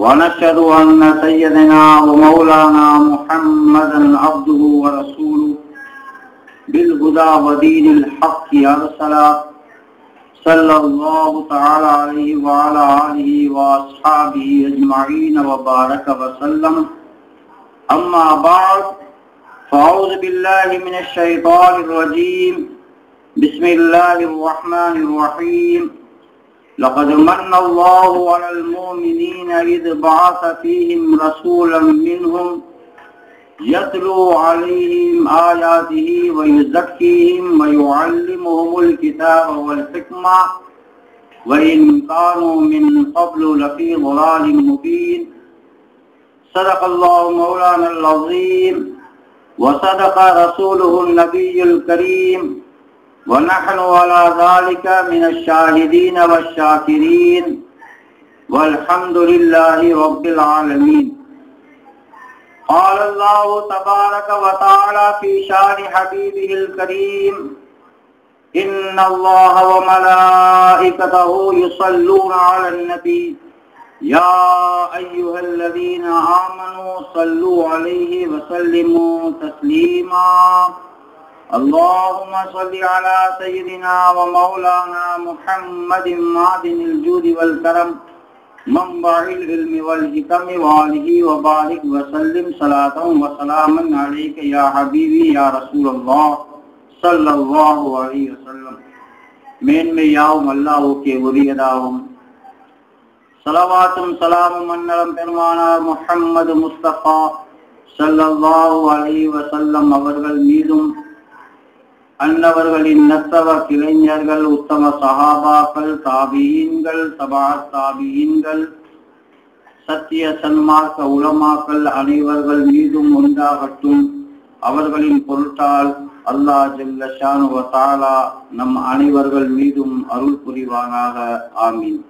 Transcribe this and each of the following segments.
ونشهد أن سيدنا ومولانا محمدا عبده ورسوله بالهدى ودين الحق أرسله صلى الله تعالى عليه وعلى آله وأصحابه أجمعين وبارك وسلم. أما بعد، فأعوذ بالله من الشيطان الرجيم. بسم الله الرحمن الرحيم. لقد من الله على المؤمنين إذ بعث فيهم رسولا منهم يتلو عليهم آياته ويزكيهم ويعلمهم الكتاب والحكمة وإن كانوا من قبل لفي ضلال مبين. صدق الله مولانا العظيم وصدق رسوله النبي الكريم. ونحن على ذلك من الشاهدين والشاكرين والحمد لله رب العالمين. قال الله تبارك وتعالى في شان حبيبه الكريم، إن الله وملائكته يصلون على النبي. يا أيها الذين آمنوا صلوا عليه وسلموا تسليما. اللهم صل على سيدنا ومولانا محمد معدن الجود والكرم، منبع العلم والحكم واله وبارك وسلم صلاة وسلاما عليك يا حبيبي يا رسول الله صلى الله عليه وسلم. مین میں يوم الله كي کے ولی ادا ہوں صلواتم سلام منرم فرمانا محمد مصطفى صلى الله عليه وسلم اول میدم அன்னவர்களின் நத்தவ கிளைஞர்கள் உத்தம சஹாபாக்கள் தாபியீன்கள் சபா தாபியீன்கள் சத்திய சன்மார்க்க உலமாக்கள் அனைவர்கள் மீதும் உண்டாகட்டும். அவர்களின் பொருட்டால் அல்லாஹ் ஜல்ல ஷானுவ தாலா நம் அனைவர்கள் மீதும் அருள் புரிவானாக. ஆமீன்.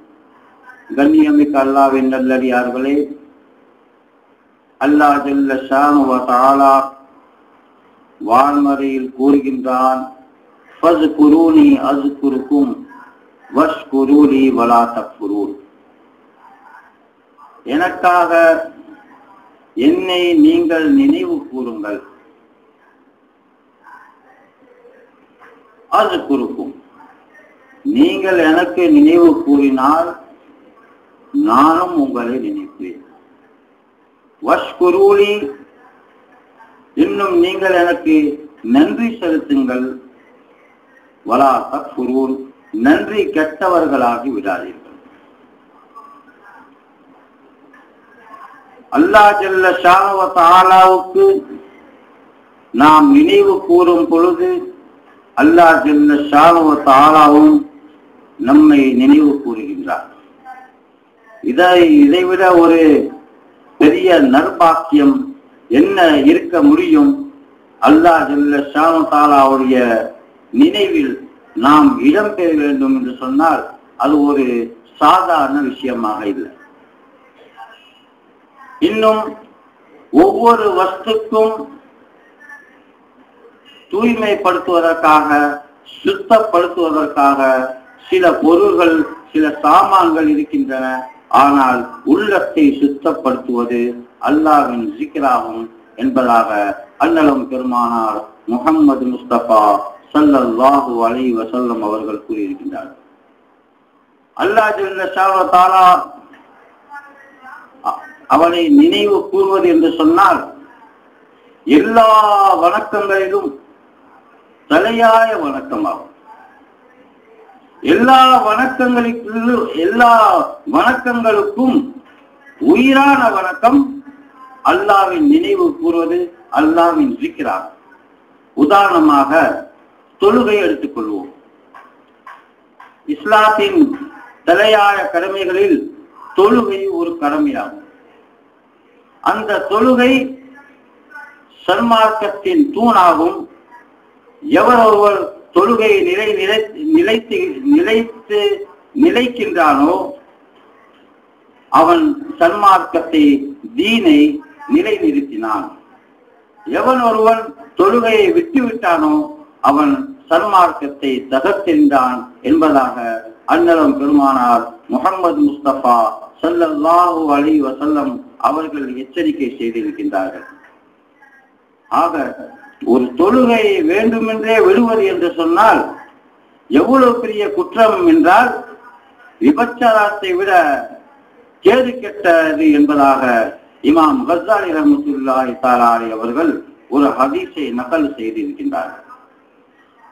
கண்ணியமிக்க அல்லாவின் நல்லடியார்களே அல்லாஹ் ஜல்ல ஷானுவ தாலா வான்மறையில் கூறுகின்றான். ஃபஸ்குரூனி அஸ்குருக்கும் வஷ்குரூலி வலா தக்ஃபுரூன். எனக்காக என்னை நீங்கள் நினைவு கூறுங்கள். அஸ்குருக்கும். நீங்கள் எனக்கு நினைவு கூறினால் நானும் உங்களை நினைப்பேன். வஷ்குரூலி இன்னும் நீங்கள் எனக்கு நன்றி செலுத்துங்கள். வலா தக்ஃபுரூன். நன்றி கெட்டவர்களாகி விடாதீர்கள். அல்லா ஜல்ல ஷானவ நாம் நினைவு கூறும் பொழுது அல்லாஹ் ஜல்ல ஷானவ தாலாவும் நம்மை நினைவு கூறுகின்றார். இதை இதைவிட ஒரு பெரிய நற்பாக்கியம் என்ன இருக்க முடியும்? அல்லாஹ் ஜல்ல நினைவில் நாம் இடம்பெற வேண்டும் என்று சொன்னால் அது ஒரு சாதாரண விஷயமாக இல்லை. இன்னும் ஒவ்வொரு வஸ்துக்கும் தூய்மைப்படுத்துவதற்காக சுத்தப்படுத்துவதற்காக சில பொருள்கள் சில சாமான்கள் இருக்கின்றன. ஆனால் உள்ளத்தை சுத்தப்படுத்துவது அல்லாவின் சிக்கராகும் என்பதாக அண்ணலும் பெருமானார் முகம்மது முஸ்தபா சல்லல்லாஹு அலை வசல்லம் அவர்கள் கூறியிருக்கின்றார் அல்லாஹ் தாலா அவனை நினைவு கூறுவது என்று சொன்னால் எல்லா வணக்கங்களிலும் தலையாய வணக்கமாகும். எல்லா வணக்கங்களுக்கு எல்லா வணக்கங்களுக்கும் உயிரான வணக்கம் அல்லாவின் நினைவு கூறுவது அல்லாவின் இருக்கிறார் உதாரணமாக தொழுகை எடுத்துக்கொள்வோம். இஸ்லாத்தின் தலையாய கடமைகளில் தொழுகை ஒரு கடமையாகும். அந்த தொழுகை சன்மார்க்கத்தின் தூணாகும். எவர் ஒருவர் தொழுகையை நிலை நிலை நிலைத்து நிலைத்து நிலைக்கின்றானோ அவன் சன்மார்க்கத்தை தீனை நிலைநிறுத்தினான் எவன் ஒருவன் தொழுகையை விட்டுவிட்டானோ அவன் சன்மார்க்கத்தை தகர்த்தென்றான் என்பதாக அன்னலம் பெருமானார் முகமது முஸ்தபா ஸல்லல்லாஹு அலி வசல்லம் அவர்கள் எச்சரிக்கை செய்திருக்கின்றார்கள். ஆக ஒரு தொழுகை வேண்டுமென்றே விடுவது என்று சொன்னால் எவ்வளவு பெரிய குற்றம் என்றால் விபச்சாரத்தை விட கேடு கெட்டது என்பதாக இமாம் கசாலி ரஹமத்துல்லாஹி தாலாரி அவர்கள் ஒரு ஹதீஸை நகல் செய்திருக்கின்றார்கள்.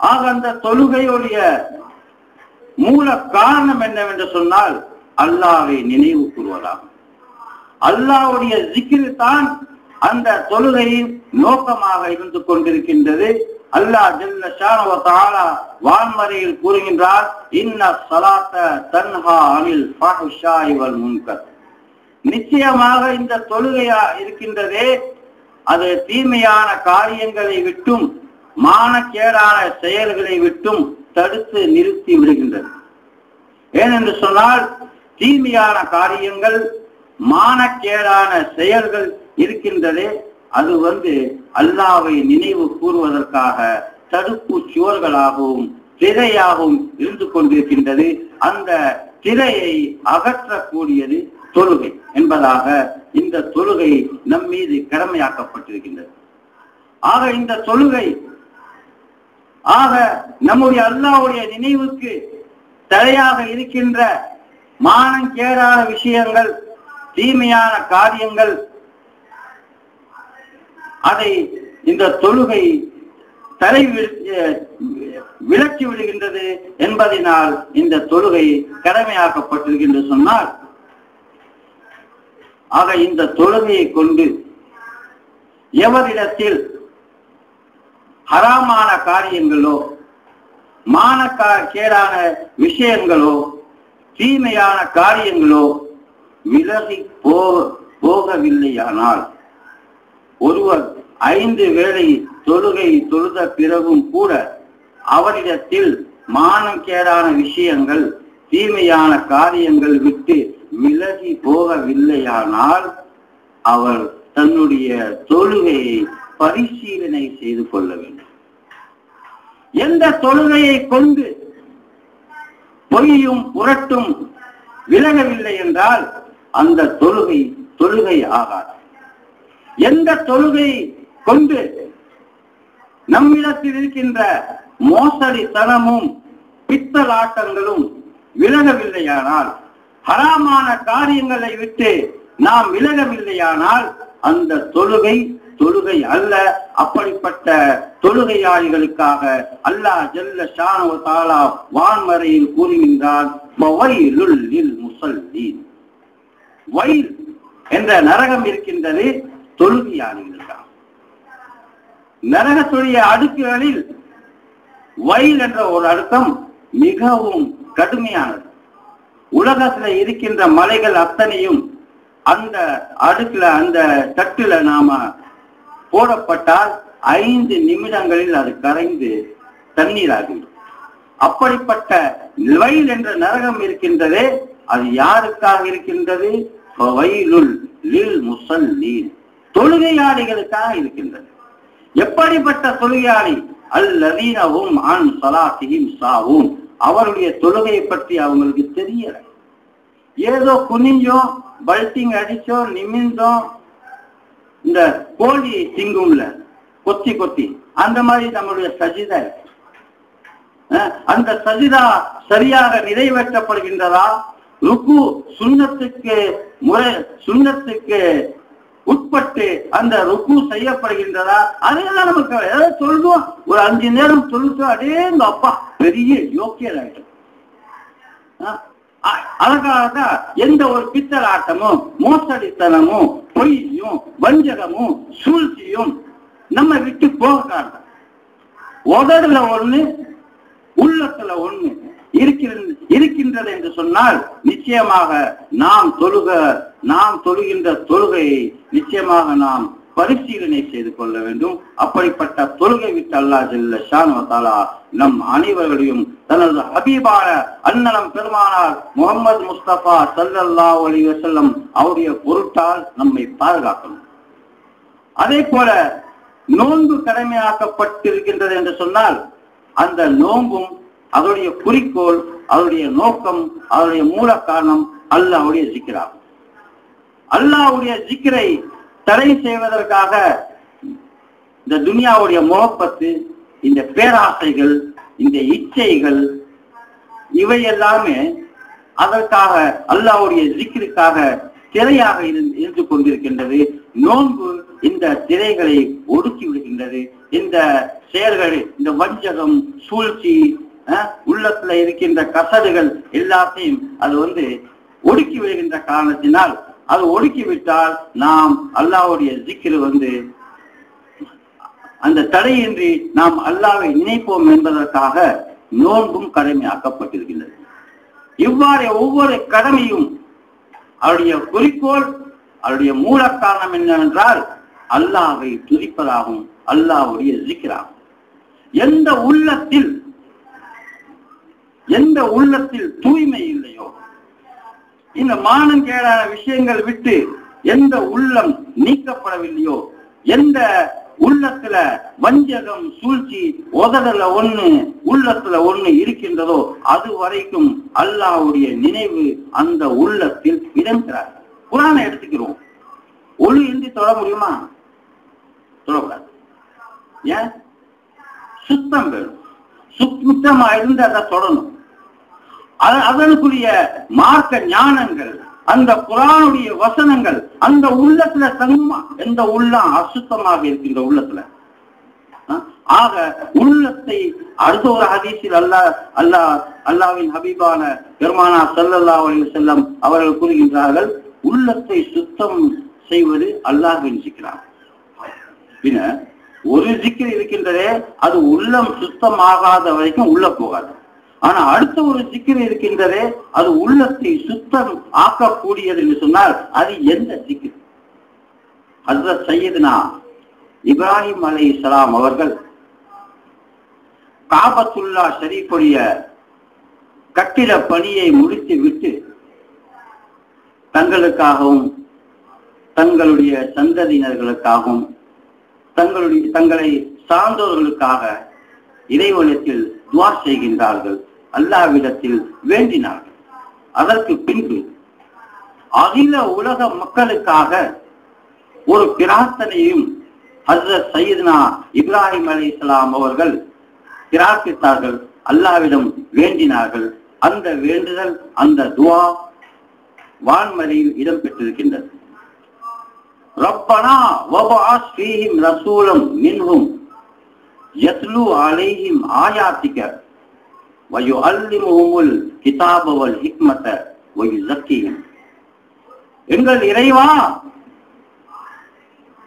ஆக அந்த தொழுகையுடைய மூல காரணம் என்னவென்று சொன்னால் அல்லாவை நினைவு கூறுவதாகும் அல்லாவுடைய ஜிக்கில் தான் அந்த தொழுகையின் நோக்கமாக இருந்து கொண்டிருக்கின்றது. அல்லாஹ் ஜல்ல ஷானவ தாலா வான்மறையில் கூறுகின்றார் இன்ன சலாத்த தன்ஹா அனில் ஃபஹ்ஷாய் வல் முன்கர். நிச்சயமாக இந்த தொழுகையா இருக்கின்றதே அது தீமையான காரியங்களை விட்டும் மானக்கேடான செயல்களை விட்டும் தடுத்து நிறுத்தி விடுகின்றது. ஏனென்று சொன்னால் தீமையான காரியங்கள் மானக்கேடான செயல்கள் இருக்கின்றதே அது வந்து அல்லாவை நினைவு கூறுவதற்காக தடுப்பு சுவர்களாகவும் திரையாகவும் இருந்து கொண்டிருக்கின்றது. அந்த திரையை அகற்றக்கூடியது தொழுகை. என்பதாக இந்த தொழுகை நம் மீது கடமையாக்கப்பட்டிருக்கின்றது. ஆக இந்த தொழுகை ஆக நம்முடைய அல்லாவுடைய நினைவுக்கு தடையாக இருக்கின்ற மானங்கேடான விஷயங்கள் தீமையான காரியங்கள் அதை இந்த தொழுகை தலை விளக்கி விடுகின்றது என்பதனால் இந்த தொழுகை கடமையாக்கப்பட்டிருக்கின்ற சொன்னால் ஆக இந்த தொழுகையை கொண்டு எவரிடத்தில் ஹராமான காரியங்களோ மானக்கா கேடான விஷயங்களோ தீமையான காரியங்களோ விலகி போக போகவில்லையானால் ஒருவர் ஐந்து வேளை தொழுகை தொழுத பிறகும் கூட அவரிடத்தில் மானம் கேடான விஷயங்கள் தீமையான காரியங்கள் விட்டு விலகி போகவில்லையானால் அவர் தன்னுடைய தொழுகையை பரிசீலனை செய்து கொள்ள வேண்டும். எந்த தொழுகையை கொண்டு பொய்யும் புரட்டும் விலகவில்லை என்றால் அந்த தொழுகை தொழுகை ஆகாது. எந்த தொழுகை கொண்டு நம்மிடத்தில் இருக்கின்ற மோசடித்தனமும் பித்தலாட்டங்களும் விலகவில்லையானால் ஹராமான காரியங்களை விட்டு நாம் விலகவில்லையானால் அந்த தொழுகை தொழுகை அல்ல. அப்படிப்பட்ட தொழுகையாளிகளுக்காக அல்லாஹ் ஜல்ல ஷானு தாலா வான்மறையில் கூறுகின்றான் வவைலுல் லில் வயல் என்ற நரகம் இருக்கின்றது தொழுகையாளிகளுக்காக. நரகத்துடைய அடுக்குகளில் வயல் என்ற ஒரு அழுத்தம் மிகவும் கடுமையானது. உலகத்துல இருக்கின்ற மலைகள் அத்தனையும் அந்த அடுக்குல அந்த தட்டுல நாம போடப்பட்டால் ஐந்து நிமிடங்களில் அது கரைந்து தண்ணீராகிவிடும் அப்படிப்பட்ட வயல் என்ற நரகம் இருக்கின்றதே. அது யாருக்காக இருக்கின்றது? வயலுள் முசல் நீர் தொழுகையாளிகளுக்காக இருக்கின்றது. எப்படிப்பட்ட தொழுகையாளி? அல்லதீனவும் ஆண் சலாத்தியும் சாவும் அவருடைய தொழுகையை பற்றி அவங்களுக்கு தெரியல. ஏதோ குனிஞ்சோம் பல்ட்டிங் அடிச்சோம் நிமிந்தோம் இந்த கோழி திங்கும்ல கொத்தி கொத்தி அந்த மாதிரி நம்மளுடைய சஜிதா இருக்கு. அந்த சஜிதா சரியாக நிறைவேற்றப்படுகின்றதா? ருக்கு சுண்ணத்துக்கு முறை சுண்ணத்துக்கு உட்பட்டு அந்த ருக்கு செய்யப்படுகின்றதா? அதையெல்லாம் நமக்கு ஏதாவது சொல்லுவோம். ஒரு அஞ்சு நேரம் சொல்லிட்டோம் அடே இந்த அப்பா பெரிய யோக்கியராயிட்டோம் அதற்காகத்தான் எந்த ஒரு பித்தலாட்டமும் மோசடித்தனமும் பொய்யும் வஞ்சகமும் சூழ்ச்சியும் நம்ம விட்டு போக காரணம் உதடுல ஒண்ணு உள்ளத்துல ஒண்ணு இருக்கிற- இருக்கின்றது என்று சொன்னால் நிச்சயமாக நாம் தொழுக நாம் தொழுகின்ற தொழுகையை நிச்சயமாக நாம் பரிசீலனை செய்து கொள்ள வேண்டும். அப்படிப்பட்ட தொழுகை விட்டு அல்லாஹ் ஜல்ல ஷானுவத்தாலா நம் அனைவர்களையும் தனது ஹபீபான அன்னலம் பெருமானார் முகமது முஸ்தபா சல்லல்லா அலைஹி வசல்லம் அவருடைய பொருட்டால் நம்மை பாதுகாக்கணும். அதே போல நோன்பு கடமையாக்கப்பட்டிருக்கின்றது என்று சொன்னால் அந்த நோன்பும் அதனுடைய குறிக்கோள் அதனுடைய நோக்கம் அதனுடைய மூல காரணம் அல்லாஹ்வுடைய சிக்கிறார் அல்லாவுடைய ஜிக்ரை தடை செய்வதற்காக இந்த துனியாவுடைய முகப்பத்து இந்த பேராசைகள் இந்த இச்சைகள் இவை எல்லாமே அதற்காக அல்லாஹ்வுடைய ஜிக்ருக்காக திரையாக இருந்து கொண்டிருக்கின்றது. நோன்பு இந்த திரைகளை ஒடுக்கி விடுகின்றது. இந்த செயல்கள் இந்த வஞ்சகம் சூழ்ச்சி உள்ளத்துல இருக்கின்ற கசடுகள் எல்லாத்தையும் அது வந்து ஒடுக்கி விடுகின்ற காரணத்தினால் அது ஒடுக்கிவிட்டால் நாம் அல்லாவுடைய ஜிக்ரு வந்து அந்த தடையின்றி நாம் அல்லாவை நினைப்போம் என்பதற்காக நோன்பும் கடமையாக்கப்பட்டிருக்கின்றது. இவ்வாறு ஒவ்வொரு கடமையும் அவருடைய குறிக்கோள் அவருடைய மூல காரணம் என்னவென்றால் அல்லாவை துதிப்பதாகும் அல்லாவுடைய ஜிக்கிறாகும் எந்த உள்ளத்தில் எந்த உள்ளத்தில் தூய்மை இல்லையோ இந்த மானம் கேடான விஷயங்கள் விட்டு எந்த உள்ளம் நீக்கப்படவில்லையோ? எந்த உள்ளத்துல வஞ்சகம் சூழ்ச்சி உதடல ஒண்ணு உள்ளத்துல ஒண்ணு இருக்கின்றதோ அது வரைக்கும் அல்லாவுடைய நினைவு அந்த உள்ளத்தில் இடம்பெறார் குரானை எடுத்துக்கிறோம். ஒளி இன்றி தொட முடியுமா? தொடக்கூடாது ஏன்? சுத்தம் வேணும். சுத்தமா இருந்து அதை தொடணும். அத- அதற்குரிய மார்க்க ஞானங்கள் அந்த குரானுடைய வசனங்கள் அந்த உள்ளத்துல தங்குமா எந்த உள்ளம் அசுத்தமாக இருக்கின்ற உள்ளத்துல? ஆக உள்ளத்தை அடுத்த ஒரு ஹதீஸில் அல்லாஹ் அல்லாஹ் அல்லாவின் ஹபீபான பெருமானா சல்லல்லா அலி செல்லம் அவர்கள் கூறுகின்றார்கள் உள்ளத்தை சுத்தம் செய்வது அல்லாஹ்வின் சிக்கிறார் பின்ன ஒரு சிக்கல் இருக்கின்றதே அது உள்ளம் சுத்தமாகாத வரைக்கும் உள்ள போகாது. ஆனா அடுத்த ஒரு ஜிக்கர் இருக்கின்றதே அது உள்ளத்தை சுத்தம் ஆக்கக்கூடியது என்று சொன்னால் அது எந்த ஜிக்கர் அதுதான் சையதுனா இப்ராஹிம் அலை அவர்கள் காபத்துல்லா ஷரீஃபுடைய கட்டிட பணியை முடித்து விட்டு தங்களுக்காகவும் தங்களுடைய சந்ததியினர்களுக்காகவும் தங்களுடைய தங்களை சார்ந்தவர்களுக்காக இறைவனத்தில் துவா செய்கின்றார்கள். அல்லாவிடத்தில் வேண்டினார்கள். அதற்கு பின்பு அகில உலக மக்களுக்காக ஒரு பிரார்த்தனையும் ஹசரத் சையத்னா இப்ராஹிம் அலி இஸ்லாம் அவர்கள் பிரார்த்தித்தார்கள். அல்லாவிடம் வேண்டினார்கள். அந்த வேண்டுதல் அந்த துவா வான்மலையில் இடம்பெற்றிருக்கின்றது. ரப்பனா வபாஸ் ஃபீஹிம் ரசூலம் மின்ஹும் யத்லு அலைஹிம் ஆயாத்திக வயுஅல்லிமுஹுமுல் கிதாப வல் ஹிக்மத வயுஸக்கிஹிம் எங்கள் இறைவா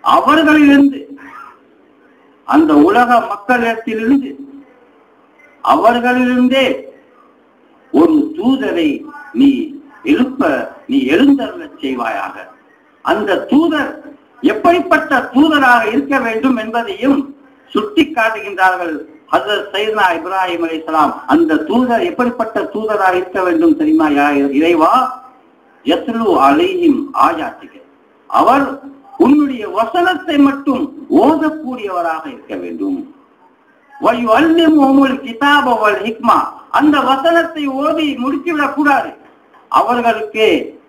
அவர்களிலிருந்து அந்த உலக மக்களிடத்திலிருந்து அவர்களிலிருந்தே ஒரு தூதரை நீ எழுப்ப நீ எழுந்தருள செய்வாயாக. அந்த தூதர் எப்படிப்பட்ட தூதராக இருக்க வேண்டும் என்பதையும் சுட்டி காட்டுகின்றார்கள் ஹசரத் சைதனா இப்ராஹிம் அலைஹிஸ்ஸலாம் அந்த தூதர் எப்படிப்பட்ட தூதராக இருக்க வேண்டும் தெரியுமா? இறைவா யத்லு அலையும் ஆயாத்திக அவர் உன்னுடைய வசனத்தை மட்டும் ஓதக்கூடியவராக இருக்க வேண்டும். வயுஅல்லிமுஹுமுல் கிதாப வல் ஹிக்மா அந்த வசனத்தை ஓதி முடித்துவிடக் கூடாது அவர்களுக்கு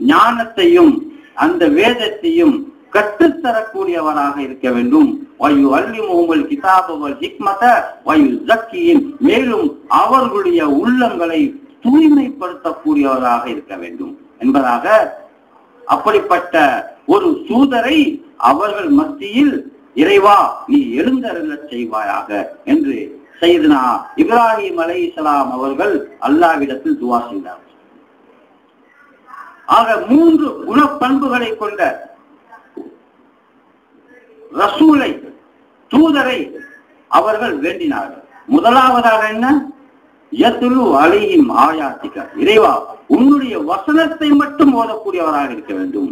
ஞானத்தையும் அந்த வேதத்தையும் கற்றுத்தரக்கூடியவராக இருக்க வேண்டும். வயு அல்லிமுகமல் கிதாபுகள் ஹிக்மத வயு ஜக்கியின் மேலும் அவர்களுடைய உள்ளங்களை தூய்மைப்படுத்தக்கூடியவராக இருக்க வேண்டும். என்பதாக அப்படிப்பட்ட ஒரு சூதரை அவர்கள் மத்தியில் இறைவா நீ எழுந்தருளச் செய்வாயாக என்று செய்தனா இப்ராஹிம் அலைஹிஸ்ஸலாம் அவர்கள் அல்லாவிடத்தில் துவா செய்தார். ஆக மூன்று குணப்பண்புகளை கொண்ட ரசூலை தூதரை அவர்கள் வேண்டினார்கள். முதலாவதாக என்ன? யத்துலு அலையும் ஆயாத்திக இறைவா உன்னுடைய வசனத்தை மட்டும் ஓதக்கூடியவராக இருக்க வேண்டும்.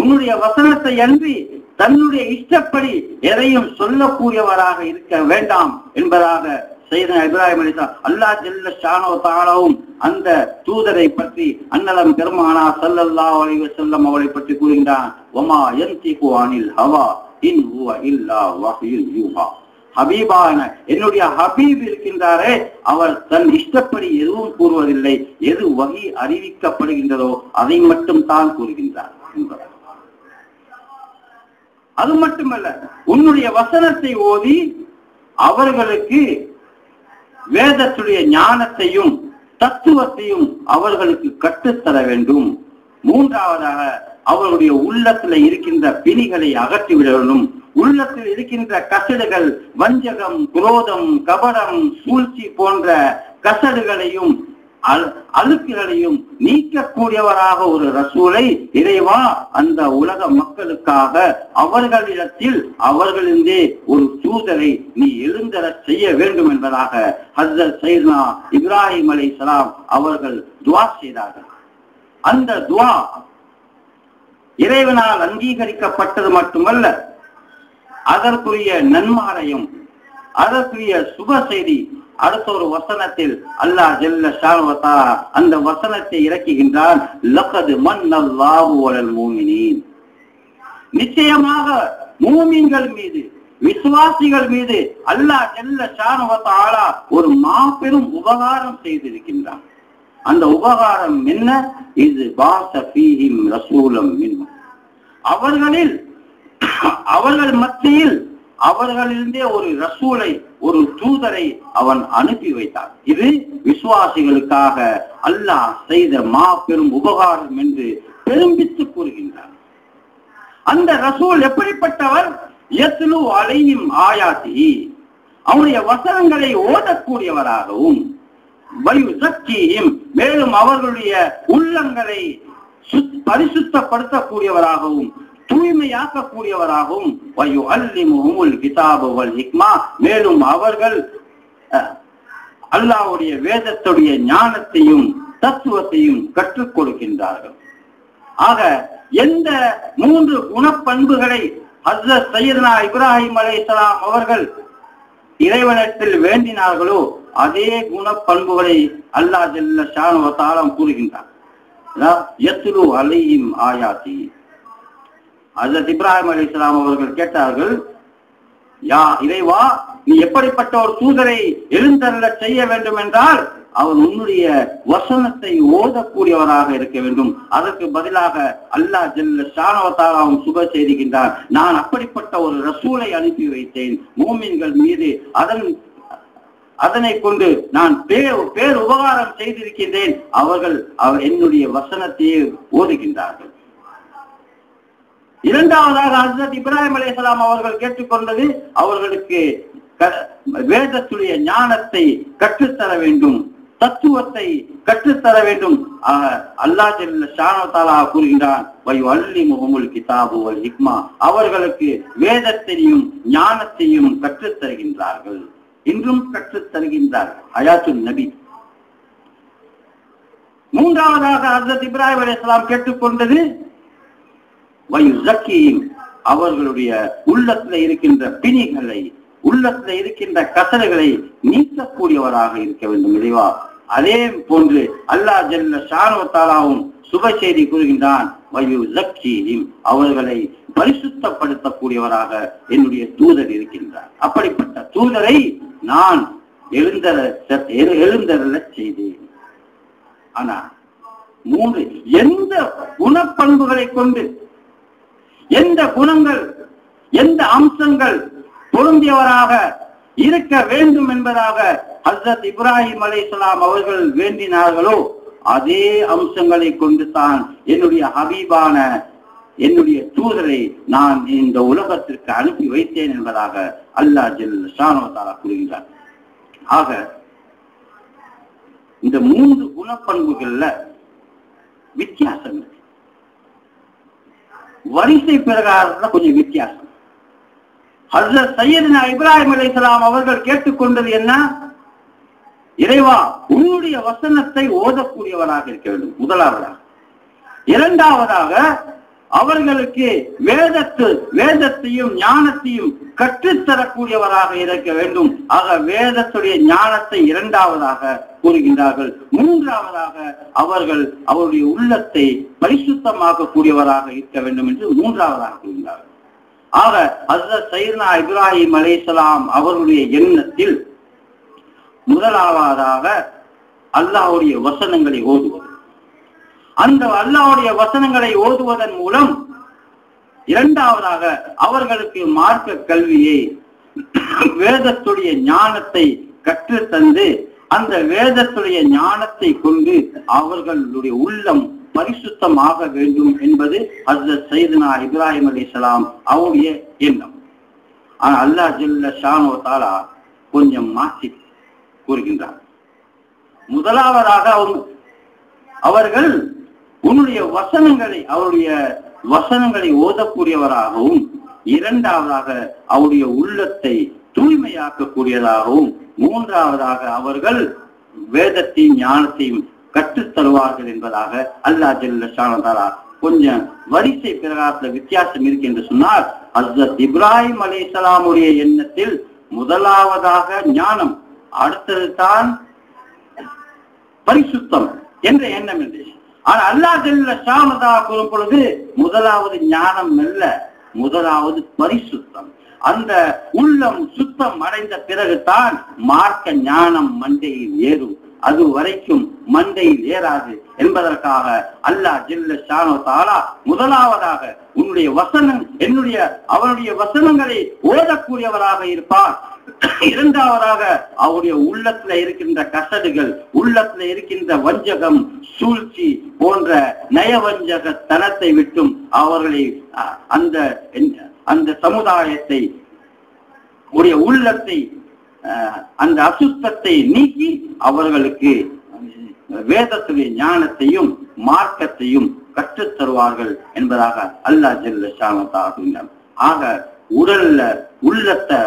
உன்னுடைய வசனத்தை அன்றி தன்னுடைய இஷ்டப்படி எதையும் சொல்லக்கூடியவராக இருக்க வேண்டாம் என்பதாக செய்த இப்ராஹிம் அலிசா அல்லாஹ் ஜெல்ல ஷானோ தாலாவும் அந்த தூதரை பற்றி அன்னலம் பெருமானா சல்லல்லா அலைவ செல்லம் அவளை பற்றி கூறுகின்றான். என் யன்திகு அனில் ஹவா? இன் ஹுவ இல்லா வஹ்யுன் யூஹா. ஹபீபான என்னுடைய ஹபீப் இருக்கின்றாரே அவர் தன் இஷ்டப்படி எதுவும் கூறுவதில்லை. எது வகி அறிவிக்கப்படுகின்றதோ அதை மட்டும் தான் கூறுகின்றார் என்பதார் அது மட்டுமல்ல உன்னுடைய வசனத்தை ஓதி அவர்களுக்கு வேதத்துடைய ஞானத்தையும் தத்துவத்தையும் அவர்களுக்கு கற்றுத்தர வேண்டும். மூன்றாவதாக அவருடைய உள்ளத்துல இருக்கின்ற பிணிகளை அகற்றி விடணும். உள்ளத்தில் இருக்கின்ற கசடுகள் வஞ்சகம் குரோதம் கபடம் சூழ்ச்சி போன்ற கசடுகளையும் அழுக்குகளையும் நீக்கக்கூடியவராக ஒரு ரசூலை இறைவா அந்த உலக மக்களுக்காக அவர்களிடத்தில் அவர்களிருந்தே ஒரு தூதரை நீ எழுந்தர செய்ய வேண்டும் என்பதாக ஹசரத் சைனா இப்ராஹிம் சலாம் அவர்கள் துவா செய்தார்கள். அந்த துவா இறைவனால் அங்கீகரிக்கப்பட்டது மட்டுமல்ல அதற்குரிய நன்மாரையும் அதற்குரிய சுப செய்தி அடுத்த ஒரு வசனத்தில் அல்லாஹ் ஜெல்ல ஷாவதா அந்த வசனத்தை இறக்குகின்றான் லக்கது மன்னல்லாஹு அலல் மூமினின். நிச்சயமாக மூமின்கள் மீது விசுவாசிகள் மீது அல்லாஹ் ஜெல்ல ஷானவதாலா ஒரு மாபெரும் உபகாரம் செய்திருக்கின்றான். அந்த உபகாரம் என்ன? இது பாச பீஹிம் ரசூலம் மின்ஹும் அவர்களில் அவர்கள் மத்தியில் அவர்களிருந்தே ஒரு ரசூலை ஒரு தூதரை அவன் அனுப்பி வைத்தான். இது விசுவாசிகளுக்காக அல்லாஹ் செய்த மாபெரும் உபகாரம் என்று பெரும்பித்து கூறுகின்றார். அந்த ரசூல் எப்படிப்பட்டவர்? எத்லு அலையும் ஆயாத்தி அவனுடைய வசனங்களை ஓதக்கூடியவராகவும் வயு சக்தியும் மேலும் அவர்களுடைய உள்ளங்களை பரிசுத்தப்படுத்தக்கூடியவராகவும் தூய்மையாக்கக்கூடியவராகவும் வயு அல்லிமுல் கிதாபு ஹிக்மா மேலும் அவர்கள் அல்லாவுடைய அல்லாஹ்வுடைய வேதத்துடைய ஞானத்தையும் தத்துவத்தையும் கற்றுக் கொடுக்கின்றார்கள். ஆக எந்த மூன்று குணப்பண்புகளை ஹசரத் சையதுனா இப்ராஹிம் அலைஹிஸ்ஸலாம் அவர்கள் இறைவனத்தில் வேண்டினார்களோ அதே குணப்பண்புகளை அல்லாஹ் ஜெல்ல ஷானு தாலம் கூறுகின்றார் அலையும் ஆயாத்தி. ஹஸ்ரத் இப்ராஹிம் அலைஹிஸ்ஸலாம் அவர்கள் கேட்டார்கள் யா இறைவா நீ எப்படிப்பட்ட ஒரு தூதரை எழுந்தருள செய்ய வேண்டும் என்றால் அவர் உன்னுடைய வசனத்தை ஓதக்கூடியவராக இருக்க வேண்டும். அதற்கு பதிலாக அல்லாஹ் ஜெல்ல ஷானவத்தாராவும் சுப செய்திருக்கின்றார் நான் அப்படிப்பட்ட ஒரு ரசூலை அனுப்பி வைத்தேன். மூமின்கள் மீது அதன் அதனை கொண்டு நான் பேர் பேர் உபகாரம் செய்திருக்கின்றேன். அவர்கள் அவர் என்னுடைய வசனத்தையே ஓதுகின்றார்கள். இரண்டாவதாக ஹசரத் இப்ராஹிம் அலைஹிஸ்ஸலாம் அவர்கள் கேட்டுக்கொண்டது அவர்களுக்கு வேதத்துடைய ஞானத்தை கற்றுத்தர வேண்டும் தத்துவத்தை கற்றுத்தர வேண்டும். ஆக, அல்லாஹ் தாலா கூறுகின்றான் வயு அல்லி முகமுல் கிதாபு வல் ஹிக்மா. அவர்களுக்கு வேதத்தையும் ஞானத்தையும் கற்றுத் தருகின்றார்கள் இன்றும் கற்றுத் தருகின்றார் ஹயாத்து நபி. மூன்றாவதாக ஹசரத் இப்ராஹிம் அலைஹிஸ்ஸலாம் கேட்டுக்கொண்டது வயுசக்கியும் அவர்களுடைய உள்ளத்துல இருக்கின்ற பிணிகளை உள்ளத்துல இருக்கின்ற கசலைகளை நீக்கக்கூடியவராக இருக்க வேண்டும் இறைவா அதே போன்று அல்லாஹ் ஜல்ல ஷானுவத்தாலாவும் சுப செய்தி கூறுகின்றான் வயுசக்கியும் அவர்களை பரிசுத்தப்படுத்தக்கூடியவராக என்னுடைய தூதர் இருக்கின்றார். அப்படிப்பட்ட தூதரை நான் எழுந்தர எழுந்தரல செய்தேன். ஆனா மூன்று எந்த குணப்பண்புகளை கொண்டு எந்த குணங்கள் எந்த அம்சங்கள் பொருந்தியவராக இருக்க வேண்டும் என்பதாக ஹசரத் இப்ராஹிம் அலைஹிஸ்ஸலாம் அவர்கள் வேண்டினார்களோ அதே அம்சங்களை கொண்டு தான் என்னுடைய ஹபீபான என்னுடைய தூதரை நான் இந்த உலகத்திற்கு அனுப்பி வைத்தேன் என்பதாக அல்லாஹ் ஜெல் ஷானவத்தாலா கூறுகின்றார். ஆக இந்த மூன்று குணப்பண்புகள்ல வித்தியாசம் இருக்கு. வரிசை பிரகாரத்துல கொஞ்சம் வித்தியாசம். ஹசரத் சையதுனா இப்ராஹிம் அலைஹிஸ்ஸலாம் அவர்கள் கேட்டுக்கொண்டது என்ன? இறைவா உன்னுடைய வசனத்தை ஓதக்கூடியவராக இருக்க வேண்டும். முதலாவதாக. இரண்டாவதாக அவர்களுக்கு வேதத்து வேதத்தையும் ஞானத்தையும் கற்றுத்தரக்கூடியவராக இருக்க வேண்டும். ஆக வேதத்துடைய ஞானத்தை இரண்டாவதாக கூறுகின்றார்கள். மூன்றாவதாக அவர்கள் அவருடைய உள்ளத்தை பரிசுத்தமாக்கக்கூடியவராக இருக்க வேண்டும் என்று மூன்றாவதாக கூறுகின்றார்கள் ஆக அசர் சையத்னா இப்ராஹிம் அலைஹிஸ்ஸலாம் அவருடைய எண்ணத்தில் முதலாவதாக அல்லாஹ்வுடைய வசனங்களை ஓதுவது. அந்த அல்லாவுடைய வசனங்களை ஓதுவதன் மூலம் இரண்டாவதாக அவர்களுக்கு மார்க்க கல்வியை வேதத்துடைய ஞானத்தை கற்றுத்தந்து அந்த வேதத்துடைய ஞானத்தை கொண்டு அவர்களுடைய உள்ளம் பரிசுத்தமாக வேண்டும் என்பது ஹசரத் சைதனா இப்ராஹிம் அலைஹிஸ்ஸலாம் அவருடைய எண்ணம். ஆனால் அல்லாஹ் ஜில்ல ஷானோ தாலா கொஞ்சம் மாற்றி கூறுகின்றார். முதலாவதாக அவர்கள் உன்னுடைய வசனங்களை அவருடைய வசனங்களை ஓதக்கூடியவராகவும் இரண்டாவதாக அவருடைய உள்ளத்தை தூய்மையாக்கக்கூடியதாகவும் மூன்றாவதாக அவர்கள் வேதத்தையும் ஞானத்தையும் கற்றுத் தருவார்கள் என்பதாக அல்லாஹ் ஜெல்லா கொஞ்சம் வரிசை பிரகாரத்துல வித்தியாசம் இருக்கு என்று சொன்னால் ஹசரத் இப்ராஹிம் அலைஹிஸ்ஸலாமுடைய எண்ணத்தில் முதலாவதாக ஞானம் அடுத்தது தான் பரிசுத்தம் என்ற எண்ணம் என்று. ஆனா அல்லா ஜல்ல ஷானதா கூறும் பொழுது முதலாவது ஞானம் அல்ல முதலாவது பரிசுத்தம். அந்த உள்ளம் சுத்தம் அடைந்த பிறகுதான் மார்க்க ஞானம் மண்டையில் ஏறும். அது வரைக்கும் மண்டையில் ஏறாது என்பதற்காக அல்லாஹ் ஜில்ல ஷானோ தாலா முதலாவதாக உன்னுடைய வசனம் என்னுடைய அவனுடைய வசனங்களை ஓதக்கூடியவராக இருப்பார். இரண்டாவதாக அவருடைய உள்ளத்துல இருக்கின்ற கசடுகள் உள்ளத்துல இருக்கின்ற வஞ்சகம் சூழ்ச்சி போன்ற நயவஞ்சக தனத்தை விட்டும் அவர்களை அந்த அந்த சமுதாயத்தை உடைய உள்ளத்தை அஹ், அந்த அசுத்தத்தை நீக்கி அவர்களுக்கு வேதத்துடைய ஞானத்தையும் மார்க்கத்தையும் கற்றுத் தருவார்கள் என்பதாக அல்லாஹ் ஜல்ல ஷானத்தாக ஆக உடல்ல உள்ளத்தை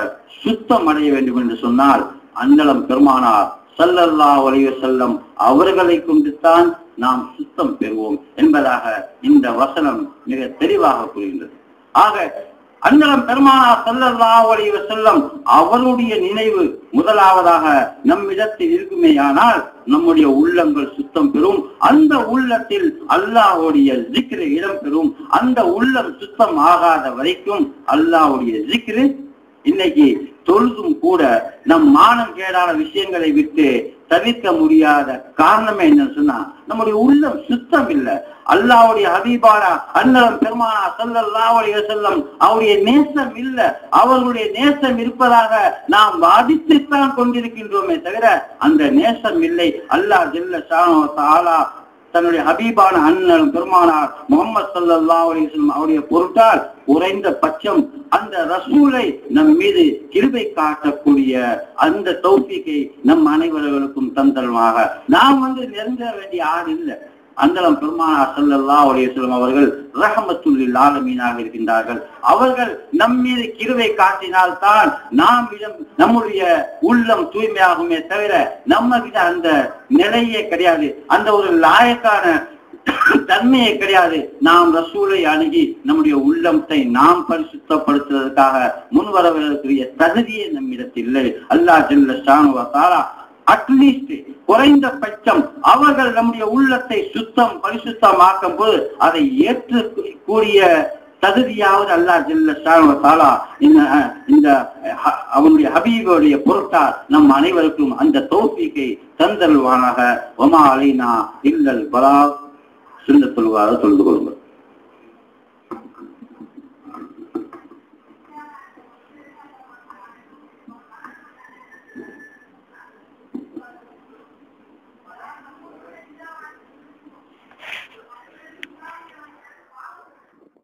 சுத்தம் அடைய வேண்டும் என்று சொன்னால் அன்னலம் பெருமானார் சல்லல்லா அலைஹி செல்லம் அவர்களை கொண்டுத்தான் நாம் சுத்தம் பெறுவோம் என்பதாக இந்த வசனம் மிக தெளிவாக கூறுகின்றது. ஆக அன்னலம் பெருமானா ஸல்லல்லாஹு அலைஹி வஸல்லம் அவருடைய நினைவு முதலாவதாக நம்மிடத்தில் இருக்குமேயானால் நம்முடைய உள்ளங்கள் சுத்தம் பெறும். அந்த உள்ளத்தில் அல்லாஹுடைய ஜிக்ரு இடம் பெறும். அந்த உள்ளம் சுத்தம் ஆகாத வரைக்கும் அல்லாஹ்வுடைய ஜிக்ரு இன்னைக்கு தொழுதும் கூட நம் மானம் கேடான விஷயங்களை விட்டு தவிர்க்க முடியாத காரணம் என்னன்னு சொன்னா நம்முடைய உள்ளம் சுத்தம் இல்லை. அல்லாவுடைய ஹபீபானா அன்னலம் பெருமானா ஸல்லல்லாஹு செல்லம் அவருடைய நேசம் இல்ல. அவர்களுடைய நேசம் இருப்பதாக நாம் வாதித்துத்தான் கொண்டிருக்கின்றோமே தவிர அந்த நேசம் இல்லை. அல்லாஹ் ஜல்ல ஷானோ தாலா தன்னுடைய ஹபீபான அண்ணன் பெருமானார் முகமது சல்லா அலிஸ்லம் அவருடைய பொருட்டால் குறைந்த பட்சம் அந்த ரசூலை நம் மீது கிருபை காட்டக்கூடிய அந்த தௌசிக்கை நம் அனைவர்களுக்கும் தந்தல்வாக நாம் வந்து நெருங்க வேண்டிய ஆள் இல்லை. அந்தளம் பெருமானார் ஸல்லல்லாஹு அலைஹி அவர்கள் ரஹமத்துல்லில் ஆலமீனாக இருக்கின்றார்கள். அவர்கள் நம் மீது கிருவை காட்டினால்தான் நாம் இடம் நம்முடைய உள்ளம் தூய்மையாகுமே தவிர நம்ம கிட்ட அந்த நிலையே கிடையாது. அந்த ஒரு லாயக்கான தன்மையே கிடையாது. நாம் ரசூலை அணுகி நம்முடைய உள்ளத்தை நாம் பரிசுத்தப்படுத்துவதற்காக முன்வரக்கூடிய தகுதியே நம்மிடத்தில் இல்லை. அல்லாஹ் ஜல்ல ஷானுவ தாரா அட்லீஸ்ட் குறைந்தபட்சம் அவர்கள் நம்முடைய உள்ளத்தை சுத்தம் பரிசுத்தமாக்கும் போது அதை ஏற்று கூடிய தகுதியாவது அல்லாஹ் ஜல்ல ஷானுவ இந்த இந்த ஹ- அவனுடைய ஹபீபுடைய பொருட்டால் நம் அனைவருக்கும் அந்த தோப்பிக்கை தந்தல்வானாக ஒமா அலைனா இல்லல் பலா. சிந்த தொழுவாக தொழுது கொள்ளுங்கள்.